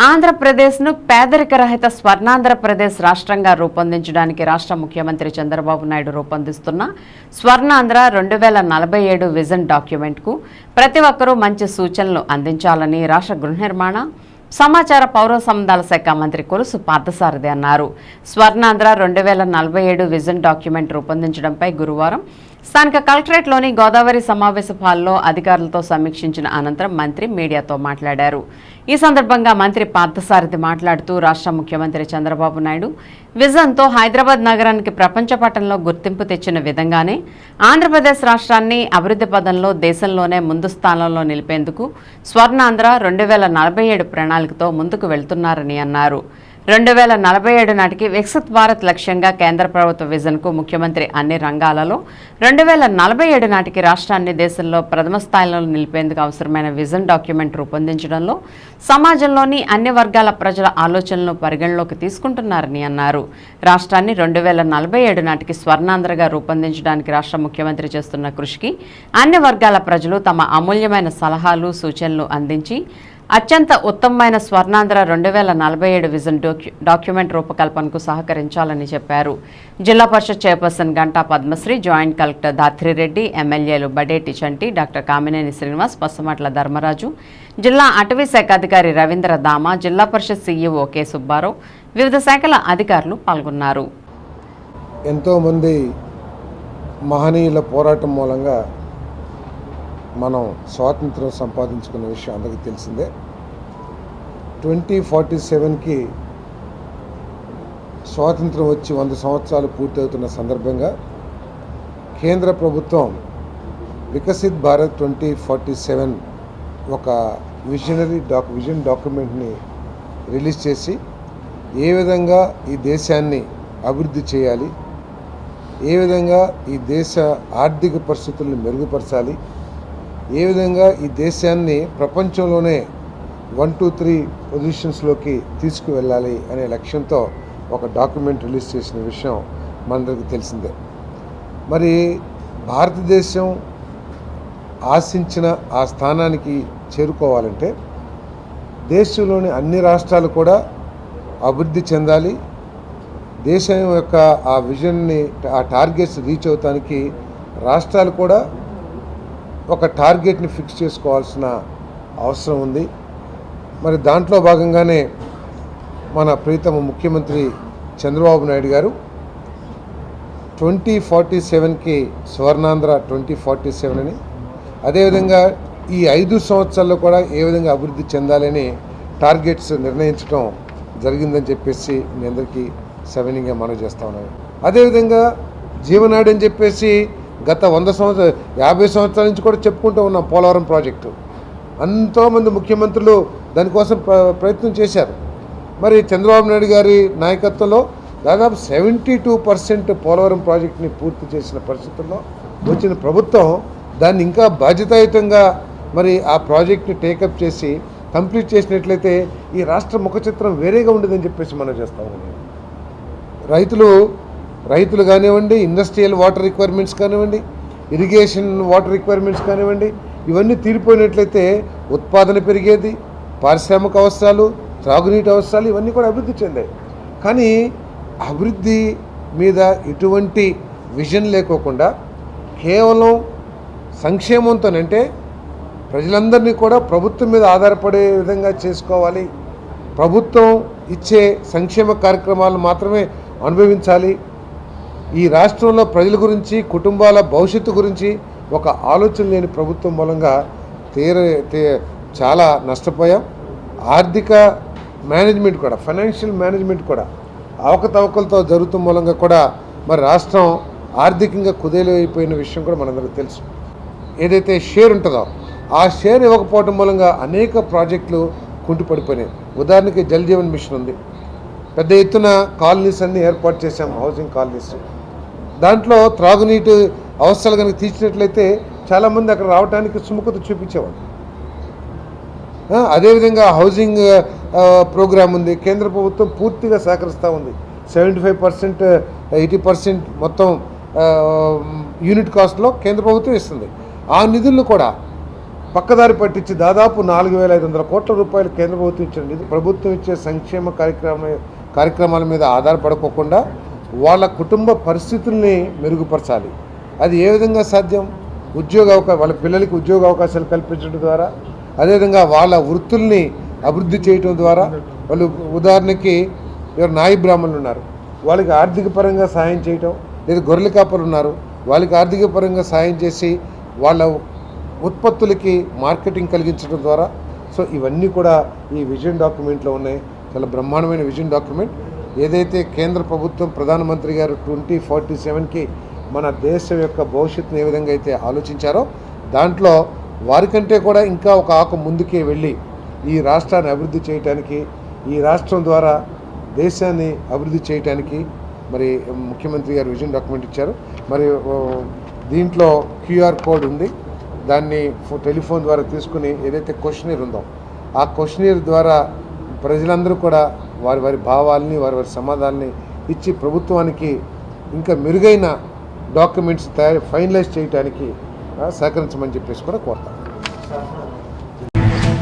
ఆంధ్రప్రదేశ్ను పేదరిక రహిత స్వర్ణాంధ్రప్రదేశ్ రాష్ట్రంగా రూపొందించడానికి రాష్ట్ర ముఖ్యమంత్రి చంద్రబాబు నాయుడు రూపొందిస్తున్న స్వర్ణాంధ్ర రెండు వేల నలభై ఏడు విజన్ డాక్యుమెంట్కు ప్రతి ఒక్కరూ మంచి సూచనలు అందించాలని రాష్ట్ర గృహ నిర్మాణ సమాచార పౌర సంబంధాల శాఖ మంత్రి కొలుసు పార్థసారథి అన్నారు. స్వర్ణాంధ్ర రెండు వేల నలభై ఏడు విజన్ డాక్యుమెంట్ రూపొందించడంపై గురువారం స్థానిక కలెక్టరేట్లోని గోదావరి సమావేశ హాల్లో అధికారులతో సమీక్షించిన అనంతరం మంత్రి మీడియాతో మాట్లాడారు. ఈ సందర్భంగా మంత్రి పార్థసారథి మాట్లాడుతూ రాష్ట్ర ముఖ్యమంత్రి చంద్రబాబు నాయుడు విజన్తో హైదరాబాద్ నగరానికి ప్రపంచ పటంలో గుర్తింపు తెచ్చిన విధంగానే ఆంధ్రప్రదేశ్ రాష్ట్రాన్ని అభివృద్ధి పదంలో దేశంలోనే ముందు స్థానంలో నిలిపేందుకు స్వర్ణాంధ్ర రెండు వేల నలభై ఏడు ప్రణాళికతో ముందుకు వెళ్తున్నారని అన్నారు. రెండు వేల నలభై ఏడు నాటికి వికసిత్ భారత్ లక్ష్యంగా కేంద్ర ప్రభుత్వ విజన్కు ముఖ్యమంత్రి అన్ని రంగాలలో రెండు వేల నలభై ఏడు నాటికి రాష్ట్రాన్ని దేశంలో ప్రథమ స్థాయిలో నిలిపేందుకు అవసరమైన విజన్ డాక్యుమెంట్ రూపొందించడంలో సమాజంలోని అన్ని వర్గాల ప్రజల ఆలోచనలను పరిగణలోకి తీసుకుంటున్నారని అన్నారు. రాష్ట్రాన్ని రెండు వేల నలభై ఏడు నాటికి స్వర్ణాంధ్రగా రూపొందించడానికి రాష్ట్ర ముఖ్యమంత్రి చేస్తున్న కృషికి అన్ని వర్గాల ప్రజలు తమ అమూల్యమైన సలహాలు సూచనలు అందించి అత్యంత ఉత్తమమైన స్వర్ణాంధ్ర రెండు వేల నలభై ఏడు విజన్ డాక్యుమెంట్ రూపకల్పనకు సహకరించాలని చెప్పారు. Zilla Parishad chairperson Ganta Padmasri joint collector Dhatri Reddy ఎమ్మెల్యేలు బడేటి చంటి డాక్టర్ కామినేని శ్రీనివాస్ పసమట్ల ధర్మరాజు జిల్లా అటవీ శాఖ అధికారి రవీంద్ర దామ జిల్లా పరిషత్ సీఈఓ కె సుబ్బారావు వివిధ శాఖల అధికారులు పాల్గొన్నారు. ఎంతోమంది మహనీయుల పోరాటం మూలంగా మనం స్వాతంత్రం సంపాదించుకున్న విషయం అందరికీ తెలిసిందే. ట్వంటీ ఫార్టీ సెవెన్కి స్వాతంత్రం వచ్చి వంద సంవత్సరాలు పూర్తవుతున్న సందర్భంగా కేంద్ర ప్రభుత్వం Viksit Bharat twenty forty seven ఒక విజనరీ డాక్ విజన్ డాక్యుమెంట్ని రిలీజ్ చేసి ఏ విధంగా ఈ దేశాన్ని అభివృద్ధి చేయాలి ఏ విధంగా ఈ దేశ ఆర్థిక పరిస్థితులను మెరుగుపరచాలి ఏ విధంగా ఈ దేశాన్ని ప్రపంచంలోనే వన్ టూ త్రీ పొజిషన్స్లోకి తీసుకువెళ్ళాలి అనే లక్ష్యంతో ఒక డాక్యుమెంట్ రిలీజ్ చేసిన విషయం మనందరికీ తెలిసిందే. మరి భారతదేశం ఆశించిన ఆ స్థానానికి చేరుకోవాలంటే దేశంలోని అన్ని రాష్ట్రాలు కూడా అభివృద్ధి చెందాలి. దేశం యొక్క ఆ విజన్ని ఆ టార్గెట్స్ రీచ్ అవుతానికి రాష్ట్రాలు కూడా ఒక టార్గెట్ని ఫిక్స్ చేసుకోవాల్సిన అవసరం ఉంది. మరి దాంట్లో భాగంగానే మన ప్రీతమ ముఖ్యమంత్రి చంద్రబాబు నాయుడు గారు ట్వంటీ ఫార్టీ సెవెన్కి స్వర్ణాంధ్ర ట్వంటీ ఫార్టీ సెవెన్ అని అదేవిధంగా ఈ ఐదు సంవత్సరాల్లో కూడా ఏ విధంగా అభివృద్ధి చెందాలని టార్గెట్స్ నిర్ణయించడం జరిగిందని చెప్పేసి మీ అందరికీ సవినీయంగా మనం చేస్తా ఉన్నాను. అదేవిధంగా జీవనాడు అని చెప్పేసి గత వంద సంవత్సరాలు యాభై సంవత్సరాల నుంచి కూడా చెప్పుకుంటూ ఉన్నాం పోలవరం ప్రాజెక్టు. ఎంతోమంది ముఖ్యమంత్రులు దానికోసం ప్ర- ప్రయత్నం చేశారు. మరి చంద్రబాబు నాయుడు గారి నాయకత్వంలో దాదాపు సెవెంటీ టూ పర్సెంట్ పోలవరం ప్రాజెక్ట్ని పూర్తి చేసిన పరిస్థితుల్లో వచ్చిన ప్రభుత్వం దాన్ని ఇంకా బాధ్యతాయుతంగా మరి ఆ ప్రాజెక్ట్ని టేకప్ చేసి కంప్లీట్ చేసినట్లయితే ఈ రాష్ట్ర ముఖ చిత్రం వేరేగా ఉండదని చెప్పేసి మనం చేస్తా రైతులు రైతులు కానివ్వండి ఇండస్ట్రియల్ వాటర్ రిక్వైర్మెంట్స్ కానివ్వండి ఇరిగేషన్ వాటర్ రిక్వైర్మెంట్స్ కానివ్వండి ఇవన్నీ తీరిపోయినట్లయితే ఉత్పాదన పెరిగేది పారిశ్రామిక అవసరాలు త్రాగునీటి అవసరాలు ఇవన్నీ కూడా అభివృద్ధి చెందాయి. కానీ అభివృద్ధి మీద ఎటువంటి విజన్ లేకోకుండా కేవలం సంక్షేమంతోనంటే ప్రజలందరినీ కూడా ప్రభుత్వం మీద ఆధారపడే విధంగా చేసుకోవాలి. ప్రభుత్వం ఇచ్చే సంక్షేమ కార్యక్రమాలు మాత్రమే అనుభవించాలి. ఈ రాష్ట్రంలో ప్రజల గురించి కుటుంబాల భవిష్యత్తు గురించి ఒక ఆలోచన లేని ప్రభుత్వం మూలంగా తీర చాలా నష్టపోయాం. ఆర్థిక మేనేజ్మెంట్ కూడా ఫైనాన్షియల్ మేనేజ్మెంట్ కూడా అవకతవకలతో జరుగుతున్న మూలంగా కూడా మరి రాష్ట్రం ఆర్థికంగా కుదేలైపోయిన విషయం కూడా మనందరికీ తెలుసు. ఏదైతే షేర్ ఉంటుందో ఆ షేర్ ఇవ్వకపోవడం మూలంగా అనేక ప్రాజెక్టులు కుంటుపడిపోయినాయి. ఉదాహరణకి జల్ జీవన్ మిషన్ ఉంది. పెద్ద ఎత్తున కాలనీస్ అన్నీ ఏర్పాటు చేశాం హౌసింగ్ కాలనీస్. దాంట్లో త్రాగునీటి అవసరాలు కనుక తీర్చినట్లయితే చాలామంది అక్కడ రావడానికి సుముఖత చూపించేవాళ్ళు. అదేవిధంగా హౌసింగ్ ప్రోగ్రాం ఉంది కేంద్ర ప్రభుత్వం పూర్తిగా సహకరిస్తూ ఉంది. Seventy five percent eighty percent మొత్తం యూనిట్ కాస్ట్లో కేంద్ర ప్రభుత్వం ఇస్తుంది. ఆ నిధులను కూడా పక్కదారి పట్టించి దాదాపు నాలుగు వేల ఐదు వందల కోట్ల రూపాయలు కేంద్ర ప్రభుత్వం ఇచ్చిన నిధులు ప్రభుత్వం ఇచ్చే సంక్షేమ కార్యక్రమ కార్యక్రమాల మీద ఆధారపడకోకుండా వాళ్ళ కుటుంబ పరిస్థితుల్ని మెరుగుపరచాలి. అది ఏ విధంగా సాధ్యం? ఉద్యోగ అవకా వాళ్ళ పిల్లలకి ఉద్యోగ అవకాశాలు కల్పించడం ద్వారా అదేవిధంగా వాళ్ళ వృత్తుల్ని అభివృద్ధి చేయటం ద్వారా వాళ్ళు ఉదాహరణకి ఎవరు నాయి బ్రాహ్మణులు ఉన్నారు వాళ్ళకి ఆర్థిక పరంగా సాయం చేయటం లేదా గొర్రెల కాపలు ఉన్నారు వాళ్ళకి ఆర్థిక పరంగా సాయం చేసి వాళ్ళ ఉత్పత్తులకి మార్కెటింగ్ కలిగించడం ద్వారా. సో ఇవన్నీ కూడా ఈ విజన్ డాక్యుమెంట్లో ఉన్నాయి. చాలా బ్రహ్మాండమైన విజన్ డాక్యుమెంట్. ఏదైతే కేంద్ర ప్రభుత్వం ప్రధానమంత్రి గారు ట్వంటీ ఫార్టీ సెవెన్కి మన దేశం యొక్క భవిష్యత్తును ఏ విధంగా అయితే ఆలోచించారో దాంట్లో వారికంటే కూడా ఇంకా ఒక ఆకు ముందుకే వెళ్ళి ఈ రాష్ట్రాన్ని అభివృద్ధి చేయటానికి ఈ రాష్ట్రం ద్వారా దేశాన్ని అభివృద్ధి చేయటానికి మరి ముఖ్యమంత్రి గారు విజన్ డాక్యుమెంట్ ఇచ్చారు. మరి దీంట్లో క్యూఆర్ కోడ్ ఉంది. దాన్ని టెలిఫోన్ ద్వారా తీసుకుని ఏదైతే క్వశ్చనీర్ ఉందో ఆ క్వశ్చనీర్ ద్వారా ప్రజలందరూ కూడా వారి వారి భావాల్ని వారి వారి సమాధానాన్ని ఇచ్చి ప్రభుత్వానికి ఇంకా మెరుగైన డాక్యుమెంట్స్ తయారు ఫైనలైజ్ చేయడానికి సహకరించమని చెప్పేసి కూడా కోరుతాను